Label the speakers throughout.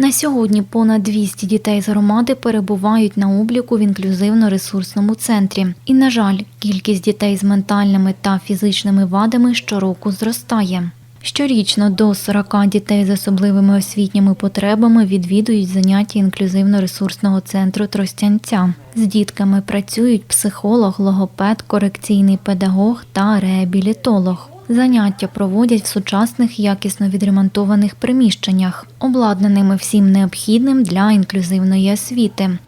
Speaker 1: На сьогодні понад 200 дітей з громади перебувають на обліку в інклюзивно-ресурсному центрі. І, на жаль, кількість дітей з ментальними та фізичними вадами щороку зростає. Щорічно до 40 дітей з особливими освітніми потребами відвідують заняття інклюзивно-ресурсного центру Тростянця. З дітками працюють психолог, логопед, корекційний педагог та реабілітолог. Заняття проводять в сучасних якісно відремонтованих приміщеннях, обладнаними всім необхідним для інклюзивної освіти.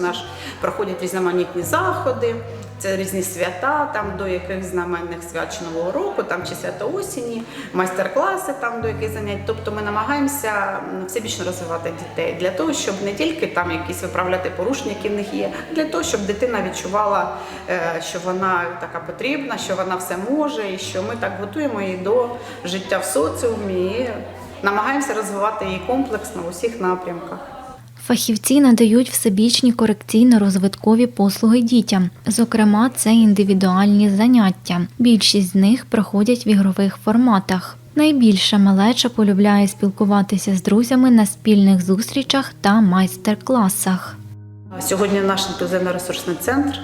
Speaker 2: Наш проходять різноманітні заходи, це різні свята, там до яких знаменних свят чи Нового року, там чи свято осені, майстер-класи там до яких занять. Тобто ми намагаємося м, всебічно розвивати дітей для того, щоб не тільки там якісь виправляти порушення, які в них є, а для того, щоб дитина відчувала, е, що вона така потрібна, що вона все може, і що ми так готуємо її до життя в соціумі і намагаємося розвивати її комплексно в усіх напрямках.
Speaker 1: Фахівці надають всебічні корекційно-розвиткові послуги дітям. Зокрема, це індивідуальні заняття. Більшість з них проходять в ігрових форматах. Найбільше малеча полюбляє спілкуватися з друзями на спільних зустрічах та майстер-класах.
Speaker 2: Сьогодні наш інклюзивно-ресурсний центр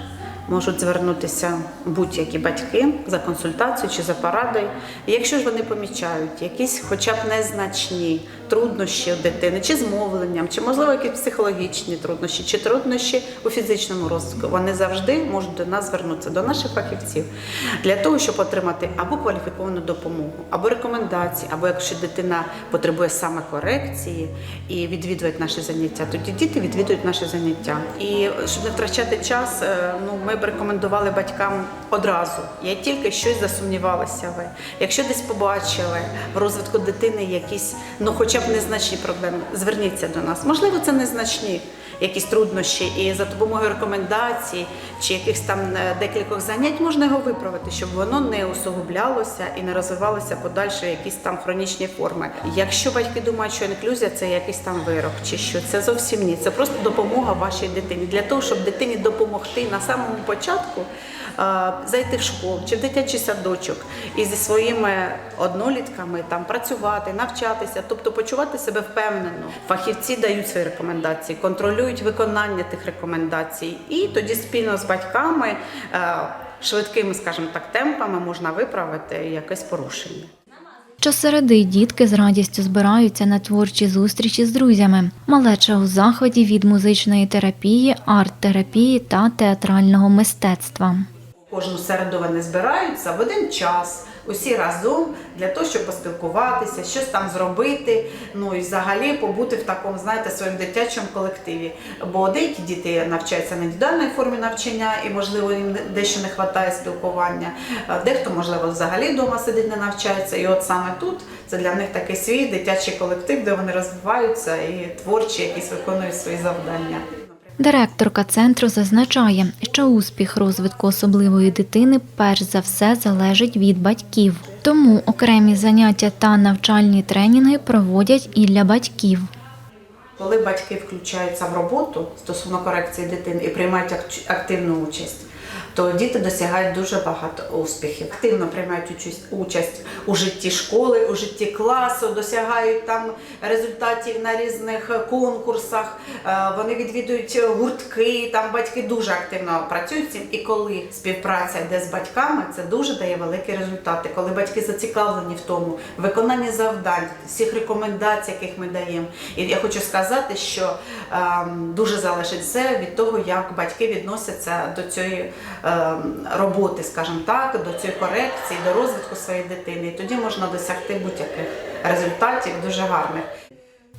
Speaker 2: можуть звернутися будь-які батьки за консультацією чи за порадою. І якщо ж вони помічають якісь, хоча б незначні труднощі у дитини, чи з мовленням, чи можливо якісь психологічні труднощі, чи труднощі у фізичному розвитку, вони завжди можуть до нас звернутися, до наших фахівців, для того, щоб отримати або кваліфіковану допомогу, або рекомендації, або якщо дитина потребує саме корекції і відвідують наші заняття, тоді діти відвідують наші заняття. І щоб не втрачати час, е, ну ми б рекомендували батькам одразу. Я тільки щось засумнівалася ви. Якщо десь побачили в розвитку дитини якісь, ну хоча б незначні проблеми, зверніться до нас. Можливо, це незначні якісь труднощі, і за допомогою рекомендацій чи якихось там е, декількох занять можна його виправити, щоб воно не усугублялося і не розвивалося подальше якісь там хронічні форми. Якщо батьки думають, що інклюзія це якийсь там вирок, чи що це зовсім ні. Це просто допомога вашій дитині для того, щоб дитині допомогти на самому початку е, зайти в школу чи в дитячий садочок і зі своїми однолітками там працювати, навчатися, тобто почувати себе впевнено. Фахівці дають свої рекомендації, контролюють виконання тих рекомендацій, і тоді спільно з батьками е, швидкими, скажімо так, темпами можна виправити якесь порушення.
Speaker 1: Щосереди дітки з радістю збираються на творчі зустрічі з друзями. Малеча у заході від музичної терапії, арт-терапії та театрального мистецтва.
Speaker 2: Кожну середу вони збираються в один час, усі разом для того, щоб поспілкуватися, щось там зробити. Ну і взагалі побути в такому, знаєте, своєму дитячому колективі. Бо деякі діти навчаються на індивідуальній формі навчання, і можливо їм дещо не вистачає спілкування. Дехто, можливо, взагалі вдома сидить, не навчається. І от саме тут це для них такий свій дитячий колектив, де вони розвиваються і творчі якісь виконують свої завдання.
Speaker 1: Директорка центру зазначає, що успіх розвитку особливої дитини перш за все залежить від батьків. Тому окремі заняття та навчальні тренінги проводять і для батьків.
Speaker 2: Коли батьки включаються в роботу стосовно корекції дитини і приймають ак- активну участь, то діти досягають дуже багато успіхів. Активно приймають участь, у житті школи, у житті класу, досягають там результатів на різних конкурсах. Е, Вони відвідують гуртки. Там батьки дуже активно працюють цим. І коли співпраця йде з батьками, це дуже дає великі результати. Коли батьки зацікавлені в тому, виконанні завдань, всіх рекомендацій, яких ми даємо. І я хочу сказати, що ем, дуже залежить все від того, як батьки відносяться до цієї роботи, скажімо так, до цієї корекції, до розвитку своєї дитини. І тоді можна досягти будь-яких результатів дуже гарних.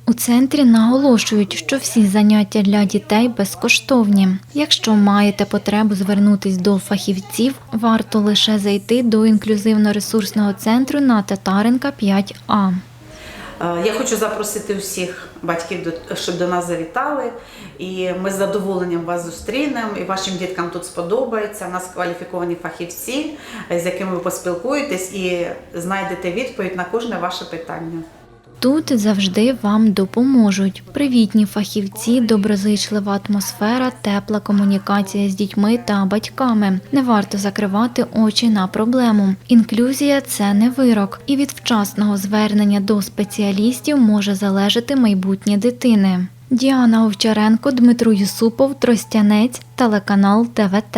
Speaker 1: У центрі наголошують, що всі заняття для дітей безкоштовні. Якщо маєте потребу звернутись до фахівців, варто лише зайти до інклюзивно-ресурсного центру на Татаренка 5А.
Speaker 2: Е, Я хочу запросити усіх батьків, щоб до нас завітали. І ми з задоволенням вас зустрінемо. І вашим діткам тут сподобається. У нас кваліфіковані фахівці, з якими ви поспілкуєтесь і знайдете відповідь на кожне ваше питання.
Speaker 1: Тут завжди вам допоможуть. Привітні фахівці, доброзичлива атмосфера, тепла комунікація з дітьми та батьками. Не варто закривати очі на проблему. Інклюзія це не вирок, і від вчасного звернення до спеціалістів може залежати майбутнє дитини. Діана Овчаренко, Дмитро Юсупов, Тростянець, телеканал ТВТ.